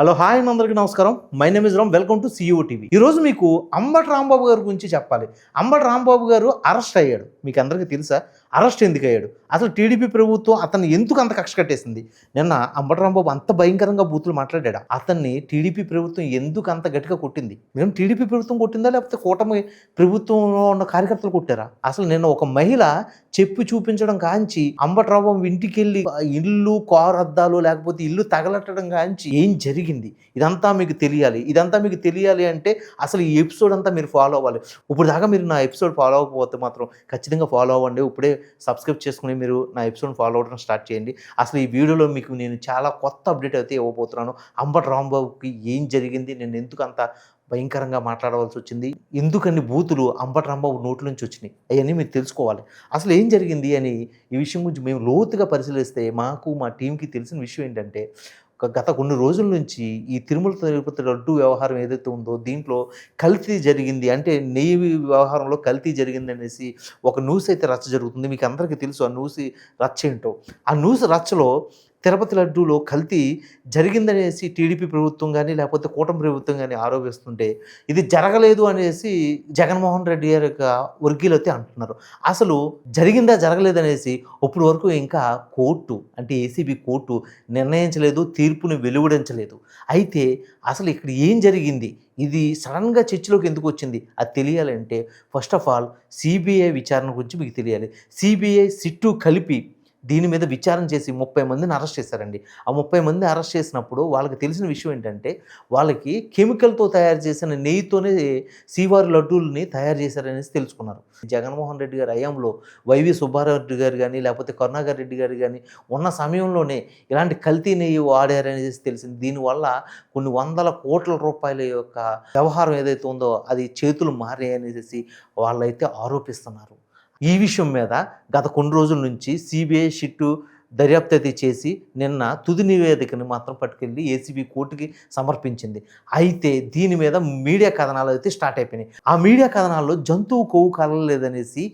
Hello hi అండి అందరికీ నమస్కారం. My name is Ram welcome to CEO TV ఈరోజు మీకు అంబటి రాంబాబు గారి గురించి చెప్పాలి. అంబటి రాంబాబు గారు అరెస్ట్ అయ్యాడు. మీకు అందరికీ తెలుసా? అరెస్ట్ ఎందుకు అయ్యాడు? అసలు టీడీపీ ప్రభుత్వం అతన్ని ఎందుకు అంత కక్ష కట్టేసింది? నిన్న అంబటి రాంబాబు అంత భయంకరంగా బూతులు మాట్లాడాడు. అతన్ని టీడీపీ ప్రభుత్వం ఎందుకు అంత గట్టిగా కొట్టింది? మేము టీడీపీ ప్రభుత్వం కొట్టిందా? లేకపోతే కూటమి ప్రభుత్వంలో ఉన్న కార్యకర్తలు కొట్టారా? అసలు నిన్న ఒక మహిళ చెప్పు చూపించడం కాంచి అంబటి రాంబాబు ఇంటికి వెళ్ళి ఇల్లు కారు అద్దాలు లేకపోతే ఇల్లు తగలట్టడం కాంచి ఏం జరిగింది? ఇదంతా మీకు తెలియాలి. ఇదంతా మీకు తెలియాలి అంటే అసలు ఈ ఎపిసోడ్ అంతా మీరు ఫాలో అవ్వాలి. ఇప్పుడు దాకా మీరు నా ఎపిసోడ్ ఫాలో అవ్వకపోతే మాత్రం ఖచ్చితంగా ఫాలో అవ్వండి. ఇప్పుడే సబ్స్క్రైబ్ చేసుకుని మీరు నా ఎపిసోడ్ ఫాలో అవ్వడం స్టార్ట్ చేయండి. అసలు ఈ వీడియోలో మీకు నేను చాలా కొత్త అప్డేట్ అయితే ఇవ్వబోతున్నాను. అంబట్ రాంబాబుకి ఏం జరిగింది? నేను ఎందుకు అంత భయంకరంగా మాట్లాడవలసి వచ్చింది? ఎందుకని బూతులు అంబటి రాంబాబు నోట్ల నుంచి వచ్చినాయి? అవన్నీ మీరు తెలుసుకోవాలి. అసలు ఏం జరిగింది అని ఈ విషయం గురించి మేము లోతుగా పరిశీలిస్తే మాకు మా టీంకి తెలిసిన విషయం ఏంటంటే గత కొన్ని రోజుల నుంచి ఈ తిరుమల తిరుపతి లడ్డు వ్యవహారం ఏదైతే ఉందో దీంట్లో కల్తీ జరిగింది అంటే నెయ్యి వ్యవహారంలో కల్తీ జరిగింది అనేసి ఒక న్యూస్ అయితే రచ్చ జరుగుతుంది. మీకు అందరికీ తెలుసు ఆ న్యూస్ రచ్చ ఏంటో. ఆ న్యూస్ రచ్చలో తిరుపతి లడ్డూలో కల్తీ జరిగిందనేసి టీడీపీ ప్రభుత్వం కానీ లేకపోతే కూటమి ప్రభుత్వం కానీ ఆరోపిస్తుంటే ఇది జరగలేదు అనేసి జగన్మోహన్ రెడ్డి గారి యొక్క వర్గీయులు అంటున్నారు. అసలు జరిగిందా జరగలేదనేసి ఇప్పుడు వరకు ఇంకా కోర్టు అంటే ఏసీబీ కోర్టు నిర్ణయించలేదు తీర్పుని వెలువడించలేదు. అయితే అసలు ఇక్కడ ఏం జరిగింది? ఇది సడన్గా చర్చలోకి ఎందుకు వచ్చింది? అది తెలియాలంటే ఫస్ట్ ఆఫ్ ఆల్ సిబిఐ విచారణ గురించి మీకు తెలియాలి. సిబిఐ సిట్టు కలిపి దీని మీద విచారణ చేసి ముప్పై మందిని అరెస్ట్ చేశారండి. ఆ ముప్పై మంది అరెస్ట్ చేసినప్పుడు వాళ్ళకి తెలిసిన విషయం ఏంటంటే వాళ్ళకి కెమికల్తో తయారు చేసిన నెయ్యితోనే శ్రీవారి లడ్డూల్ని తయారు చేశారనేసి తెలుసుకున్నారు. జగన్మోహన్ రెడ్డి గారి హయాంలో వైవి సుబ్బారెడ్డి గారు కానీ లేకపోతే కరుణాకర్ రెడ్డి గారు కానీ ఉన్న సమయంలోనే ఇలాంటి కల్తీ నెయ్యి వాడారనేసి తెలిసింది. దీనివల్ల కొన్ని వందల కోట్ల రూపాయల యొక్క వ్యవహారం ఏదైతే ఉందో అది చేతులు మారాయనేసి వాళ్ళైతే ఆరోపిస్తున్నారు. ఈ విషయం మీద గత కొన్ని రోజుల నుంచి సిబిఐ షిట్టు దర్యాప్తు అయితే చేసి నిన్న తుది నివేదికని మాత్రం పట్టుకెళ్ళి ఏసీబీ కోర్టుకి సమర్పించింది. అయితే దీని మీద మీడియా కథనాలు అయితే స్టార్ట్ అయిపోయినాయి. ఆ మీడియా కథనాల్లో జంతువు కొవ్వు కలలేదనేసి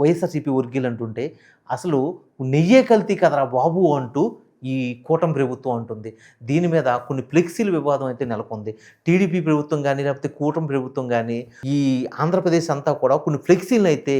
వైఎస్ఆర్సీపీ వర్గీలు అంటుంటే అసలు నెయ్యే కల్తీ కదరా బాబు అంటూ ఈ కూటమి ప్రభుత్వం అంటుంది. దీని మీద కొన్ని ఫ్లెక్సీల వివాదం అయితే నెలకొంది. టీడీపీ ప్రభుత్వం కానీ లేకపోతే కూటమి ప్రభుత్వం కానీ ఈ ఆంధ్రప్రదేశ్ అంతా కూడా కొన్ని ఫ్లెక్సీలను అయితే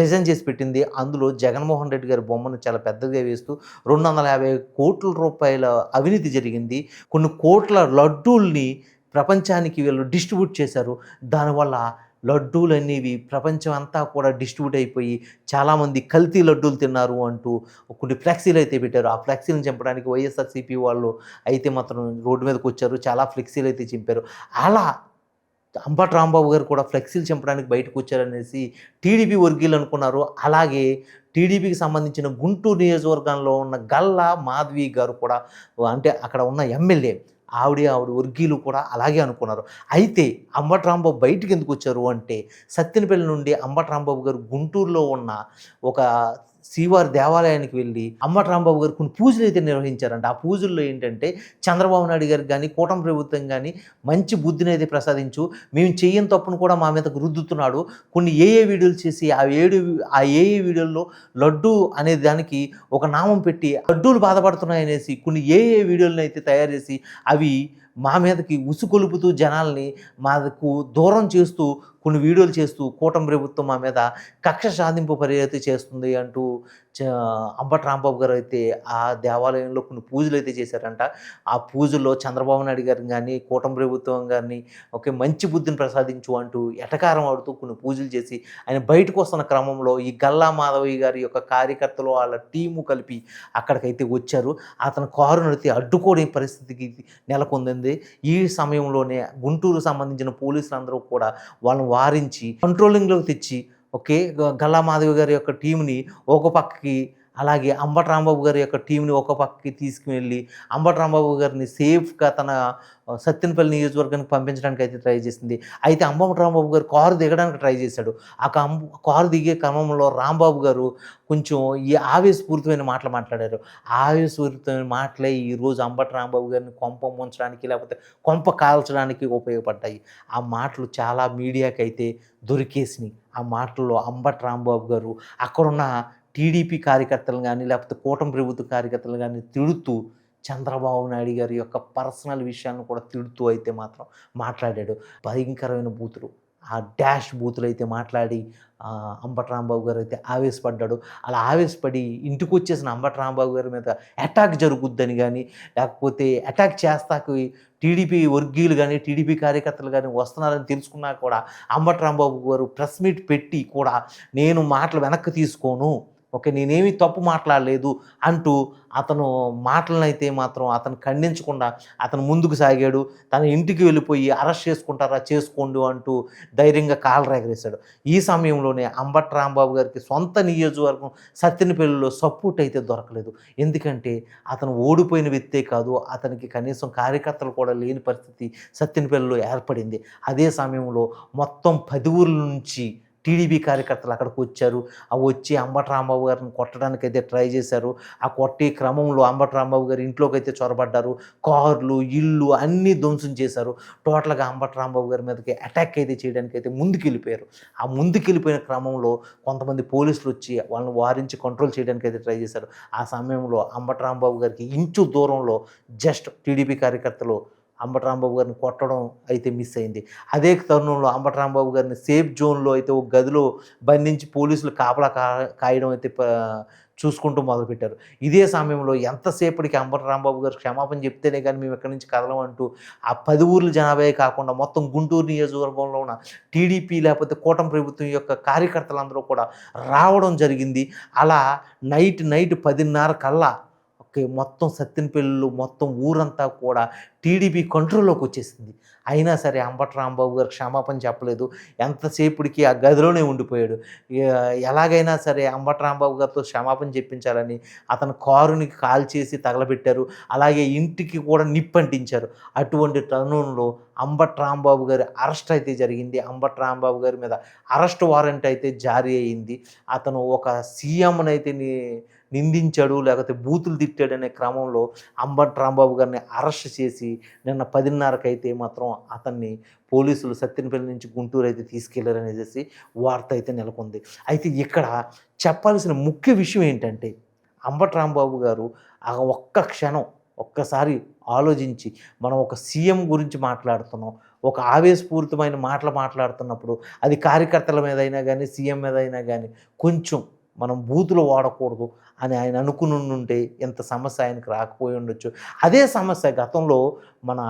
డిజైన్ చేసి పెట్టింది. అందులో జగన్మోహన్ రెడ్డి గారి బొమ్మను చాలా పెద్దగా వేస్తూ రెండు వందల యాభై కోట్ల రూపాయల అవినీతి జరిగింది. కొన్ని కోట్ల లడ్డూల్ని ప్రపంచానికి వీళ్ళు డిస్ట్రిబ్యూట్ చేశారు. దానివల్ల లడ్డూలు అనేవి ప్రపంచం అంతా కూడా డిస్ట్రిబ్యూట్ అయిపోయి చాలామంది కల్తీ లడ్డూలు తిన్నారు అంటూ కొన్ని ఫ్లెక్సీలు అయితే పెట్టారు. ఆ ఫ్లెక్సీలను చంపడానికి వైఎస్ఆర్సీపీ వాళ్ళు అయితే మాత్రం రోడ్డు మీదకి వచ్చారు. చాలా ఫ్లెక్సీలు అయితే చంపారు. అలా అంబటి రాంబాబు గారు కూడా ఫ్లెక్సీలు చంపడానికి బయటకు వచ్చారనేసి టీడీపీ వర్గీయులు అనుకున్నారు. అలాగే టీడీపీకి సంబంధించిన గుంటూరు నియోజకవర్గంలో ఉన్న గల్లా మాధవి గారు కూడా అంటే అక్కడ ఉన్న ఎమ్మెల్యే ఆవిడ ఆవిడ వర్గీలు కూడా అలాగే అనుకున్నారు. అయితే అంబట్రాంబాబు బయటికి ఎందుకు వచ్చారు అంటే సత్యనపల్లి నుండి అంబట్రాంబాబు గారు గుంటూరులో ఉన్న ఒక శ్రీవారి దేవాలయానికి వెళ్ళి అమ్మటరాంబాబు రాంబాబు గారు కొన్ని పూజలు అయితే నిర్వహించారంట. ఆ పూజల్లో ఏంటంటే చంద్రబాబు నాయుడు గారికి కానీ కూటమి ప్రభుత్వం కానీ మంచి బుద్ధిని అయితే ప్రసాదించు మేము చెయ్యని తప్పును కూడా మా మీద రుద్దుతున్నాడు. కొన్ని ఏ ఏ వీడియోలు చేసి ఆ ఏడు ఆ ఏ ఏ వీడియోల్లో లడ్డు అనే దానికి ఒక నామం పెట్టి లడ్డూలు బాధపడుతున్నాయనేసి కొన్ని ఏ ఏ వీడియోలను అయితే తయారు చేసి అవి మా మీదకి ఉసుకొలుపుతూ జనాల్ని మాకు దూరం చేస్తూ కొన్ని వీడియోలు చేస్తూ కూటమి ప్రభుత్వం మా మీద కక్ష సాధింపు పరిగతి చేస్తుంది అంటూ చ- అంబటి రాంబాబు గారు అయితే ఆ దేవాలయంలో కొన్ని పూజలు అయితే చేశారంట. ఆ పూజల్లో చంద్రబాబు నాయుడు గారిని కానీ కూటమి ప్రభుత్వం గారిని ఒకే మంచి బుద్ధిని ప్రసాదించు అంటూ ఎటకారం ఆడుతూ కొన్ని పూజలు చేసి ఆయన బయటకు వస్తున్న క్రమంలో ఈ గల్లా మాధవి గారి యొక్క కార్యకర్తలు వాళ్ళ టీము కలిపి అక్కడికైతే వచ్చారు. అతను కారు నడితే అడ్డుకోని పరిస్థితికి నెలకొంది ఈ సమయంలోనే గుంటూరు సంబంధించిన పోలీసులు అందరూ కూడా వాళ్ళని వారించి కంట్రోలింగ్లోకి తెచ్చి ఓకే గల్లా మాధవి గారి యొక్క టీంని ఒక పక్కకి అలాగే అంబట రాంబాబు గారి యొక్క టీంని ఒక పక్కకి తీసుకువెళ్ళి అంబట రాంబాబు గారిని సేఫ్గా తన సత్యనపల్లి నియోజకవర్గానికి పంపించడానికి అయితే ట్రై చేసింది. అయితే అంబట రాంబాబు గారు కారు దిగడానికి ట్రై చేశాడు. ఆ కారు దిగే క్రమంలో రాంబాబు గారు కొంచెం ఈ ఆవేశపూరితమైన మాటలు మాట్లాడారు. ఆవేశపూరితమైన మాటలే ఈరోజు అంబటి రాంబాబు గారిని కొంప ముంచడానికి లేకపోతే కొంప కాల్చడానికి ఉపయోగపడ్డాయి. ఆ మాటలు చాలా మీడియాకైతే దొరికేసినాయి. ఆ మాటల్లో అంబట రాంబాబు గారు అక్కడున్న టీడీపీ కార్యకర్తలు కానీ లేకపోతే కూటమి ప్రభుత్వ కార్యకర్తలు కానీ తిడుతూ చంద్రబాబు నాయుడు గారి యొక్క పర్సనల్ విషయాన్ని కూడా తిడుతూ అయితే మాత్రం మాట్లాడాడు. భయంకరమైన బూతులు. ఆ డాష్ బూతులు అయితే మాట్లాడి అంబటరాంబాబు రాంబాబు గారు అయితే ఆవేశపడ్డాడు. అలా ఆవేశపడి ఇంటికి వచ్చేసిన అంబటి రాంబాబు గారి మీద అటాక్ జరుగుద్దని కానీ లేకపోతే అటాక్ చేస్తాకు టీడీపీ వర్గీయులు కానీ టీడీపీ కార్యకర్తలు కానీ వస్తున్నారని తెలుసుకున్నా కూడా అంబటరాంబాబు గారు ప్రెస్ మీట్ పెట్టి కూడా నేను మాటలు వెనక్కి తీసుకోను. ఓకే నేనేమి తప్పు మాట్లాడలేదు అంటూ అతను మాటలను అయితే మాత్రం అతను ఖండించకుండా అతను ముందుకు సాగాడు. తన ఇంటికి వెళ్ళిపోయి అరెస్ట్ చేసుకుంటారా చేసుకోండు అంటూ ధైర్యంగా కాలు ఎగరేశాడు ఈ సమయంలోనే అంబట్ రాంబాబు గారికి సొంత నియోజకవర్గం సత్యనపల్లిలో సపోర్ట్ అయితే దొరకలేదు. ఎందుకంటే అతను ఓడిపోయిన వ్యక్తే కాదు అతనికి కనీసం కార్యకర్తలు కూడా లేని పరిస్థితి సత్యనపల్లిలో ఏర్పడింది. అదే సమయంలో మొత్తం పది ఊర్ల నుంచి టీడీపీ కార్యకర్తలు అక్కడికి వచ్చారు. ఆ వచ్చి అంబటరాంబాబు గారిని కొట్టడానికి అయితే ట్రై చేశారు. ఆ కొట్టే క్రమంలో అంబటరాంబాబు గారు గారి ఇంట్లోకి అయితే చొరబడ్డారు. కార్లు ఇల్లు అన్నీ ధ్వంసం చేశారు. టోటల్గా అంబటరాంబాబు గారి మీదకి అటాక్ అయితే చేయడానికి అయితే ముందుకు వెళ్ళిపోయారు ఆ ముందుకు వెళ్ళిపోయిన క్రమంలో కొంతమంది పోలీసులు వచ్చి వాళ్ళని వారించి కంట్రోల్ చేయడానికి అయితే ట్రై చేశారు. ఆ సమయంలో అంబటరాంబాబు గారికి ఇంచు దూరంలో జస్ట్ టీడీపీ కార్యకర్తలు అంబటరాంబాబు గారిని కొట్టడం అయితే మిస్ అయింది. అదే తరుణంలో అంబటరాంబాబు గారిని సేఫ్ జోన్లో అయితే ఒక గదిలో బంధించి పోలీసులు కాపలా కా కాయడం అయితే చూసుకుంటూ మొదలుపెట్టారు. ఇదే సమయంలో ఎంతసేపటికి అంబటి రాంబాబు గారు క్షమాపణ చెప్తేనే కానీ మేము ఎక్కడి నుంచి కదలమంటూ ఆ పది ఊర్ల జనాభాయే కాకుండా మొత్తం గుంటూరు నియోజకవర్గంలో ఉన్న టీడీపీ లేకపోతే కూటమి ప్రభుత్వం యొక్క కార్యకర్తలందరూ కూడా రావడం జరిగింది. అలా నైట్ నైట్ పదిన్నర కల్లా మొత్తం సత్యనపల్లిలో మొత్తం ఊరంతా కూడా టీడీపీ కంట్రోల్లోకి వచ్చేసింది. అయినా సరే అంబట రాంబాబు గారు క్షమాపణ చెప్పలేదు. ఎంతసేపుడికి ఆ గదిలోనే ఉండిపోయాడు. ఎలాగైనా సరే అంబట రాంబాబు గారితో క్షమాపణ చెప్పించాలని అతను కారుని కాల్ చేసి తగలబెట్టారు. అలాగే ఇంటికి కూడా నిప్పంటించారు. అటువంటి తరుణంలో అంబట రాంబాబు గారి అరెస్ట్ అయితే జరిగింది. అంబట రాంబాబు గారి మీద అరెస్ట్ వారెంట్ అయితే జారీ అయింది. అతను ఒక సీఎంనైతే ని నిందించాడు లేకపోతే బూతులు తిట్టాడనే క్రమంలో అంబట్ రాంబాబు గారిని అరెస్ట్ చేసి నిన్న పదిన్నరకు అయితే మాత్రం అతన్ని పోలీసులు సత్యనపల్లి నుంచి గుంటూరు అయితే తీసుకెళ్ళారనేసి వార్త అయితే నెలకొంది. అయితే ఇక్కడ చెప్పాల్సిన ముఖ్య విషయం ఏంటంటే అంబట్ రాంబాబు గారు ఆ ఒక్క క్షణం ఒక్కసారి ఆలోచించి మనం ఒక సీఎం గురించి మాట్లాడుతున్నాం ఒక ఆవేశపూరితమైన మాటలు మాట్లాడుతున్నప్పుడు అది కార్యకర్తల మీద అయినా కానీ సీఎం మీద అయినా కానీ కొంచెం మనం బూతులు వాడకూడదు అని ఆయన అనుకుని ఉంటే ఎంత సమస్య ఆయనకు రాకపోయి ఉండొచ్చు. అదే సమస్య గతంలో మన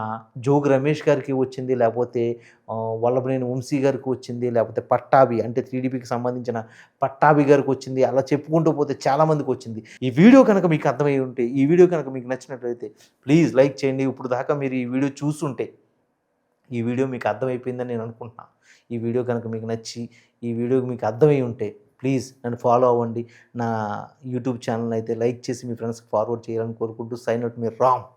జోగి రమేష్ గారికి వచ్చింది లేకపోతే వల్లభనేని వంశీ గారికి వచ్చింది లేకపోతే పట్టాభి అంటే టీడీపీకి సంబంధించిన పట్టాభి గారికి వచ్చింది అలా చెప్పుకుంటూ పోతే చాలామందికి వచ్చింది. ఈ వీడియో కనుక మీకు అర్థమై ఉంటే ఈ వీడియో కనుక మీకు నచ్చినట్లయితే ప్లీజ్ లైక్ చేయండి. ఇప్పుడు దాకా మీరు ఈ వీడియో చూస్తుంటే ఈ వీడియో మీకు అర్థమైపోయిందని నేను అనుకుంటున్నాను ఈ వీడియో కనుక మీకు నచ్చి ఈ వీడియో మీకు అర్థమై ఉంటే ప్లీజ్ నన్ను ఫాలో అవ్వండి. నా యూట్యూబ్ ఛానల్ అయితే లైక్ చేసి మీ ఫ్రెండ్స్కి ఫార్వర్డ్ చేయాలని కోరుకుంటూ సైన్ అవుట్ మీరు రామ్.